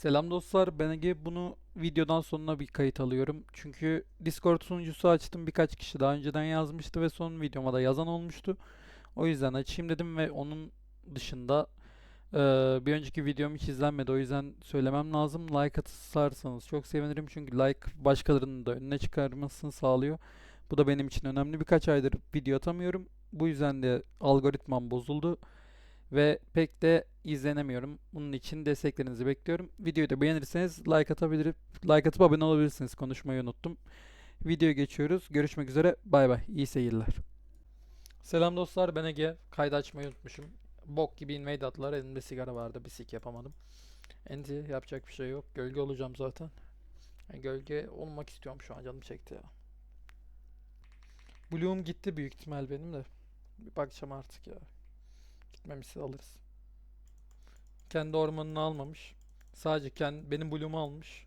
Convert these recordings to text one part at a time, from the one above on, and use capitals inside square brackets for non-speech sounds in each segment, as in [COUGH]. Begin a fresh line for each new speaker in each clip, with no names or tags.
Selam dostlar. Ben Ege. Bunu videodan sonra bir kayıt alıyorum. Çünkü Discord sunucusu açtım. Birkaç kişi daha önceden yazmıştı ve son videoma da yazan olmuştu. O yüzden açayım dedim ve onun dışında bir önceki videom hiç izlenmedi. O yüzden söylemem lazım. Like atarsanız çok sevinirim. Çünkü like başkalarının da önüne çıkarmasını sağlıyor. Bu da benim için önemli. Birkaç aydır video atamıyorum. Bu yüzden de algoritmam bozuldu ve pek de izlenemiyorum. Bunun için desteklerinizi bekliyorum. Videoyu da beğenirseniz like atabilir, like atıp abone olabilirsiniz. Konuşmayı unuttum. Videoya geçiyoruz. Görüşmek üzere. Bay bay. İyi seyirler. Selam dostlar. Ben Ege. Kaydı açmayı unutmuşum. Bok gibi invade attılar. Elimde sigara vardı. Bir sik yapamadım. Enti yapacak bir şey yok. Gölge olacağım zaten. Yani gölge olmak istiyorum şu an. Canım çekti ya. Bloom gitti büyük ihtimal benim de. Bir bakacağım artık ya. Gitmemişse alırız. Kendi ormanını almamış. Sadece kendi, benim Bloom'u almış.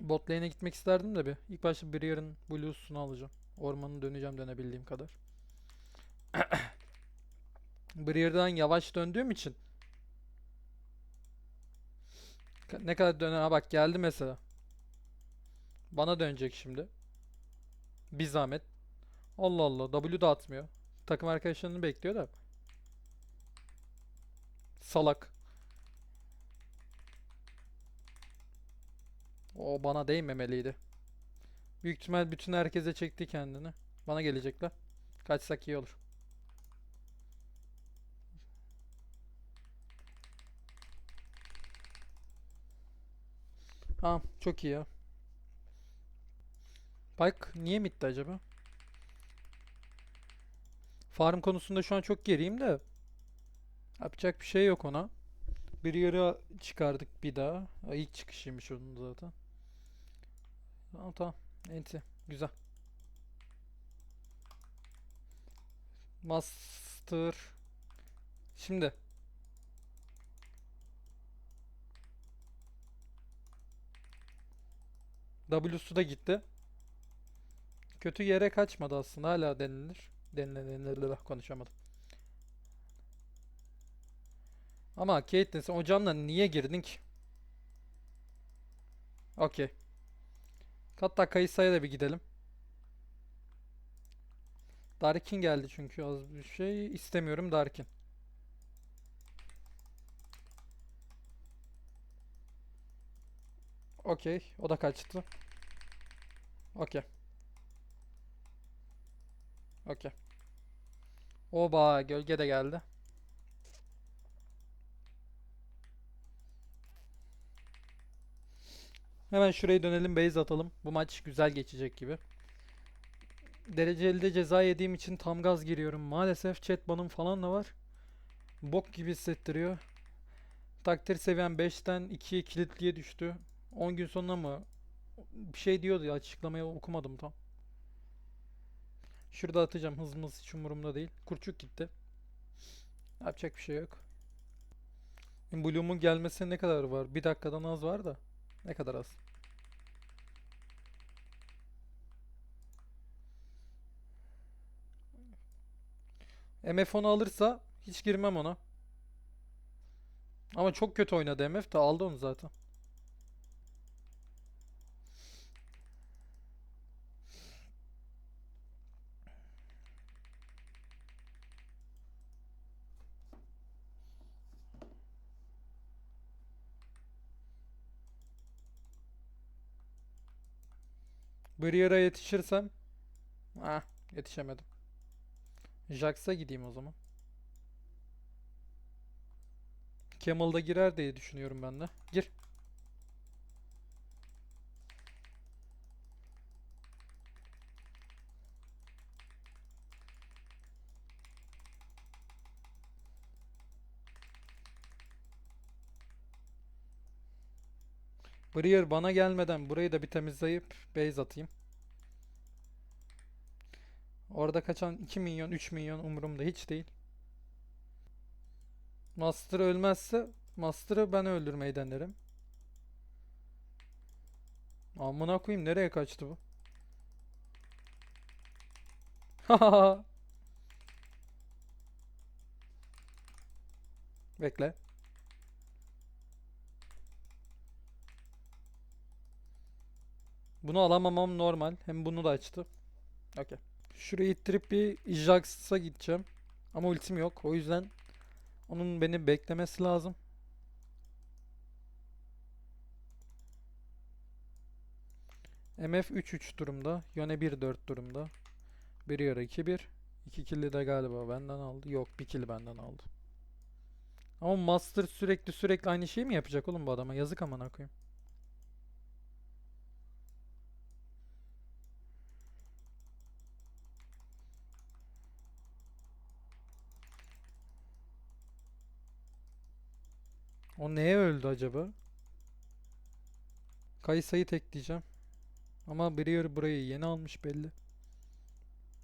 Bot lane'e gitmek isterdim de bir. İlk başta Briar'ın Blue'sunu alacağım. Ormanı döneceğim dönebildiğim kadar. [COUGHS] Briar'dan yavaş döndüğüm için ne kadar döner ha bak geldi mesela. Bana dönecek şimdi. Bir zahmet. Allah Allah W da atmıyor. Takım arkadaşlarını bekliyor da. Salak. O bana değmemeliydi. Büyük ihtimal bütün herkese çekti kendini. Bana gelecekler. Kaçsak iyi olur. Tamam, çok iyi ya. Bak niye mitti acaba? Farm konusunda şu an çok geriyim de yapacak bir şey yok ona. Bir yarı çıkardık bir daha. Ha, İlk çıkışıymış onun zaten. Tamam tamam. Enti. Güzel. Master. Şimdi. W'su da gitti. Kötü yere kaçmadı aslında. Hala denilir. Denilir. Konuşamadım. Ama Caitlyn sen o camla niye girdin ki? Okey. Hatta Kayısa'ya da bir gidelim. Darkin geldi çünkü az bir şey. istemiyorum Darkin. Okey. O da kaçtı. Okey. Okey. Oba gölge de geldi. Hemen şuraya dönelim base atalım. Bu maç güzel geçecek gibi. Dereceli de ceza yediğim için tam gaz giriyorum. Maalesef chat banım falan da var. Bok gibi hissettiriyor. Takdir seviyem 5'ten 2'ye kilitliye düştü. 10 gün sonra mı? Bir şey diyordu ya açıklamayı okumadım tam. Şurada atacağım hızımız hiç umurumda değil. Kurçuk gitti. Yapacak bir şey yok. Bloom'un gelmesine ne kadar var? Bir dakikadan az var da. Ne kadar az? MF10'u alırsa hiç girmem ona. Ama çok kötü oynadı MF de aldı onu zaten. Barrier'a yetişirsem Ah yetişemedim. Jax'a gideyim o zaman. Camel'da girer diye düşünüyorum ben de. Gir. Briar bana gelmeden burayı da bir temizleyip base atayım. Orada kaçan 2 milyon 3 milyon umurumda hiç değil. Master ölmezse Master'ı ben öldürmeyi denerim. Amına koyayım nereye kaçtı bu? [LAUGHS] Bekle. Bunu alamamam normal. Hem bunu da açtı. Okey. Şurayı ittirip bir Jax'a gideceğim. Ama ultim yok. O yüzden onun beni beklemesi lazım. MF 3-3 durumda. Yone 1-4 durumda. Bir yarı 2-1. 2 kill'i de galiba benden aldı. Yok bir kill benden aldı. Ama Master sürekli sürekli aynı şeyi mi yapacak oğlum bu adama? Yazık amına koyayım. O neye öldü acaba? Kayısayı tekleyeceğim. Ama Briar burayı yeni almış belli.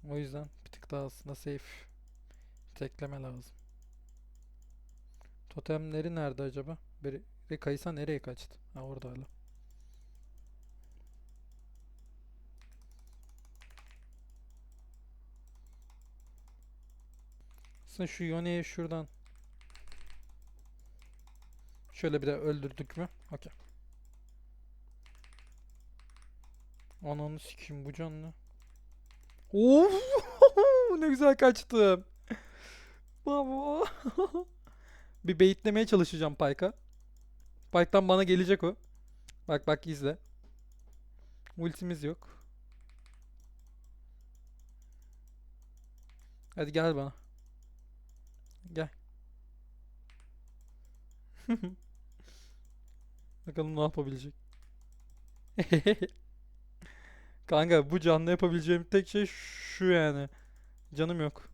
O yüzden bir tık daha aslında safe tekleme lazım. Totemleri nerede acaba? Biri Kayısa nereye kaçtı? Ha orada hala. Aslında şu Yone'yi şuradan Şöyle bir de öldürdük mü? Okey. Ananı sikeyim bu canlı. Of! [LAUGHS] ne güzel kaçtım. Bravo. [LAUGHS] bir beyitlemeye çalışacağım Pike'a. Pike'tan bana gelecek o. Bak bak izle. Ultimiz yok. Hadi gel bana. Gel. [LAUGHS] Bakalım ne yapabilecek. [LAUGHS] Kanka bu canlı yapabileceğim tek şey şu yani. Canım yok.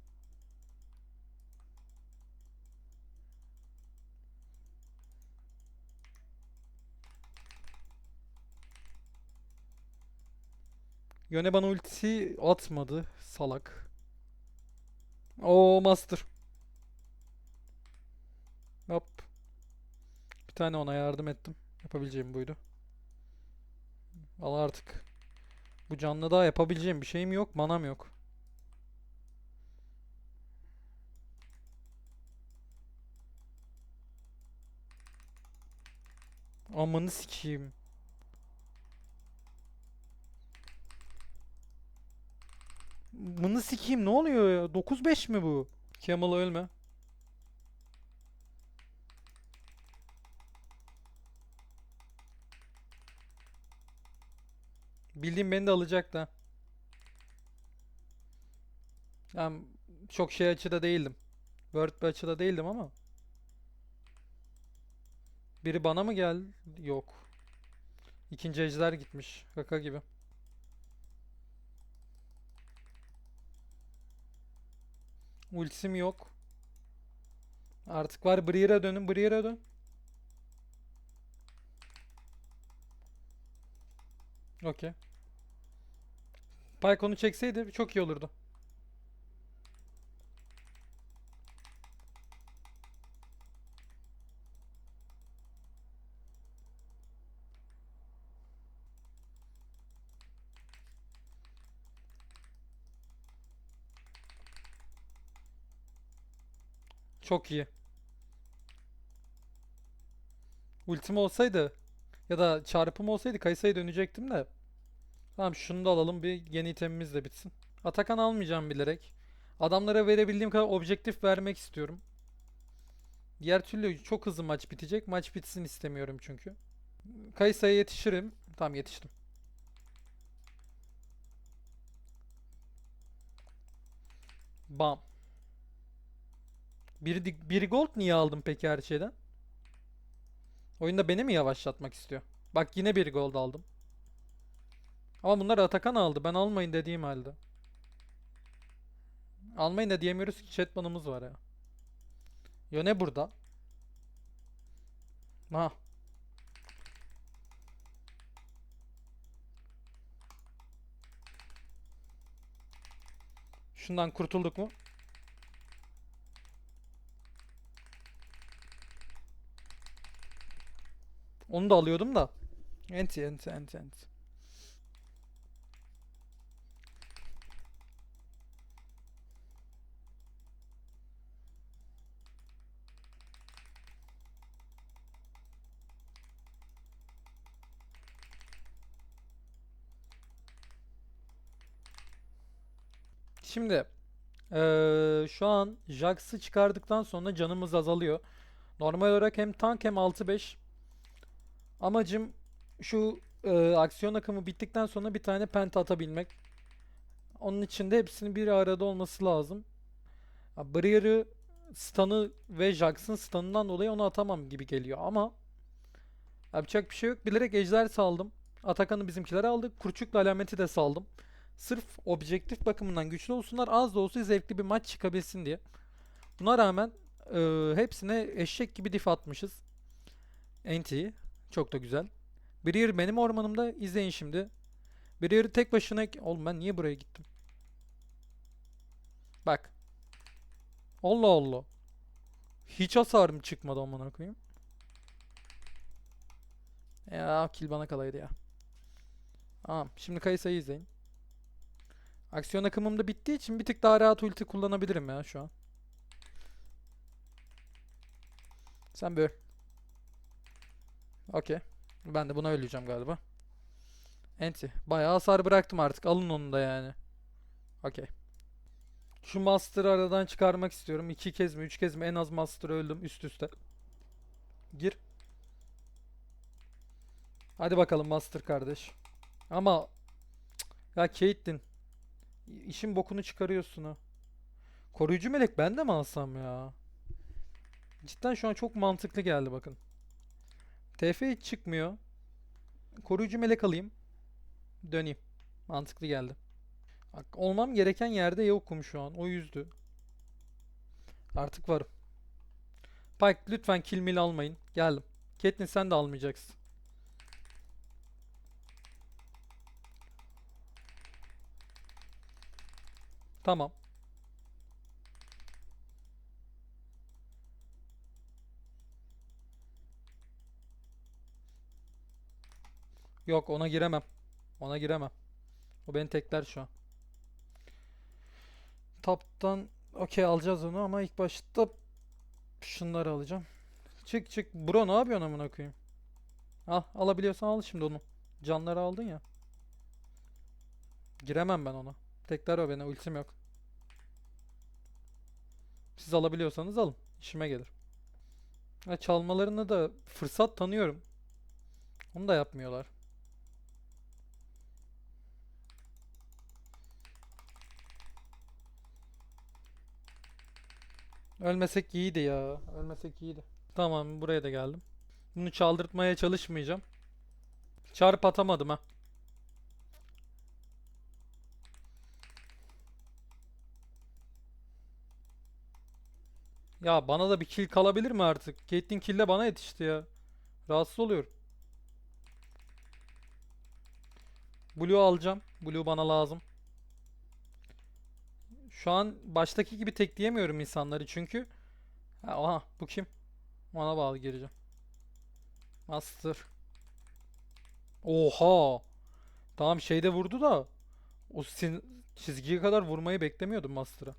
Yone bana ultisi atmadı. Salak. O master. Hop. Bir tane ona yardım ettim. Yapabileceğim buydu. Al artık. Bu canlı daha yapabileceğim bir şeyim yok. Manam yok. Amanı sikeyim. Mını sikeyim ne oluyor ya? 9-5 mi bu? Kemal ölme. Bildiğim beni de alacak da. Ben çok şey açıda değildim. Word bir açıda değildim ama. Biri bana mı geldi? Yok. İkinci ejder gitmiş. Kaka gibi. Ultisim yok. Artık var Brier'e dönün. Brier'e dön. Okey. Pyke onu çekseydi çok iyi olurdu. Çok iyi. Ultim olsaydı ya da çarpım olsaydı Kayısa'ya dönecektim de. Tamam şunu da alalım bir yeni itemimiz de bitsin. Atakan almayacağım bilerek. Adamlara verebildiğim kadar objektif vermek istiyorum. Diğer türlü çok hızlı maç bitecek. Maç bitsin istemiyorum çünkü. Kayısa'ya yetişirim. Tamam yetiştim. Bam. Bir, bir gold niye aldım peki her şeyden? Oyunda beni mi yavaşlatmak istiyor? Bak yine bir gold aldım. Ama bunlar Atakan aldı. Ben almayın dediğim halde. Almayın da diyemiyoruz ki chat var ya. Yöne burada. Ha. Şundan kurtulduk mu? Onu da alıyordum da. Enti enti enti enti. Şimdi eee, şu an Jax'ı çıkardıktan sonra canımız azalıyor. Normal olarak hem tank hem 6-5. Amacım şu eee, aksiyon akımı bittikten sonra bir tane penta atabilmek. Onun için de hepsinin bir arada olması lazım. Barrier'ı, stun'ı ve Jax'ın stun'ından dolayı onu atamam gibi geliyor ama yapacak bir şey yok. Bilerek ejder saldım. Atakan'ı bizimkiler aldı. Kurçukla alameti de saldım. Sırf objektif bakımından güçlü olsunlar. Az da olsa zevkli bir maç çıkabilsin diye. Buna rağmen eee, hepsine eşek gibi dif atmışız. NT. Çok da güzel. Brier benim ormanımda. İzleyin şimdi. Brier'i tek başına... Oğlum ben niye buraya gittim? Bak. Allah Allah. Hiç hasarım çıkmadı amına koyayım. Ya kill bana kalaydı ya. Tamam. Şimdi Kayısa'yı izleyin. Aksiyon akımım da bittiği için bir tık daha rahat ulti kullanabilirim ya şu an. Sen böyle. Okey. Ben de buna öleceğim galiba. Enti. Bayağı hasar bıraktım artık. Alın onu da yani. Okey. Şu Master'ı aradan çıkarmak istiyorum. İki kez mi, üç kez mi en az Master öldüm üst üste. Gir. Hadi bakalım Master kardeş. Ama ya Caitlyn işin bokunu çıkarıyorsun ha. Koruyucu melek ben de mi alsam ya? Cidden şu an çok mantıklı geldi bakın. TF hiç çıkmıyor. Koruyucu melek alayım. Döneyim. Mantıklı geldi. Bak, olmam gereken yerde yokum şu an. O yüzdü. Artık varım. Pike lütfen kill almayın. Geldim. Caitlyn sen de almayacaksın. Tamam. Yok ona giremem. Ona giremem. O beni tekler şu an. Taptan okey alacağız onu ama ilk başta şunları alacağım. Çık çık. Bro ne yapıyorsun amına koyayım? Al alabiliyorsan al şimdi onu. Canları aldın ya. Giremem ben ona. Tekler o beni. Ultim yok. Siz alabiliyorsanız alın. İşime gelir. Ha, çalmalarını da fırsat tanıyorum. Onu da yapmıyorlar. Ölmesek iyiydi ya. Ölmesek iyiydi. Tamam buraya da geldim. Bunu çaldırtmaya çalışmayacağım. Çarp atamadım ha. Ya bana da bir kill kalabilir mi artık? Caitlyn kill'le bana yetişti ya. Rahatsız oluyorum. Blue alacağım. Blue bana lazım. Şu an baştaki gibi tekleyemiyorum insanları çünkü. Ha, aha bu kim? Ona bağlı gireceğim. Master. Oha. Tamam şeyde vurdu da o çizgiye kadar vurmayı beklemiyordum Master'a.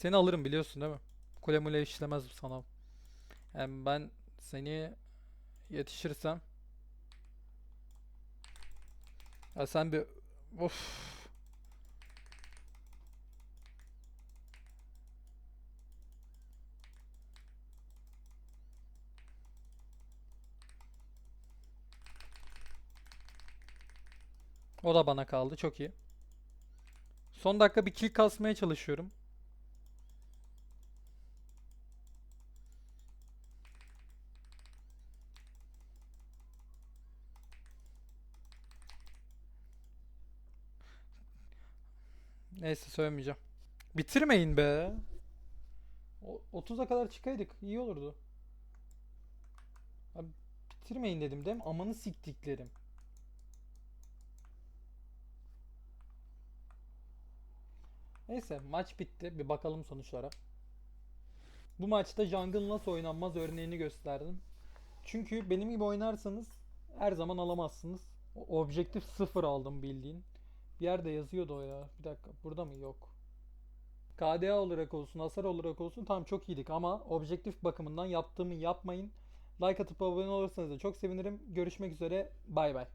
Seni alırım biliyorsun değil mi? Kule mule işlemez sana. Yani ben seni yetişirsem ya sen bir of O da bana kaldı. Çok iyi. Son dakika bir kill kasmaya çalışıyorum. Neyse söylemeyeceğim. Bitirmeyin be. O- 30'a kadar çıkaydık. iyi olurdu. Abi, bitirmeyin dedim değil mi? Amanı siktiklerim. Neyse maç bitti. Bir bakalım sonuçlara. Bu maçta jungle nasıl oynanmaz örneğini gösterdim. Çünkü benim gibi oynarsanız her zaman alamazsınız. Objektif sıfır aldım bildiğin. Bir yerde yazıyordu o ya. Bir dakika burada mı? Yok. KDA olarak olsun, hasar olarak olsun tam çok iyiydik ama objektif bakımından yaptığımı yapmayın. Like atıp abone olursanız da çok sevinirim. Görüşmek üzere. Bay bay.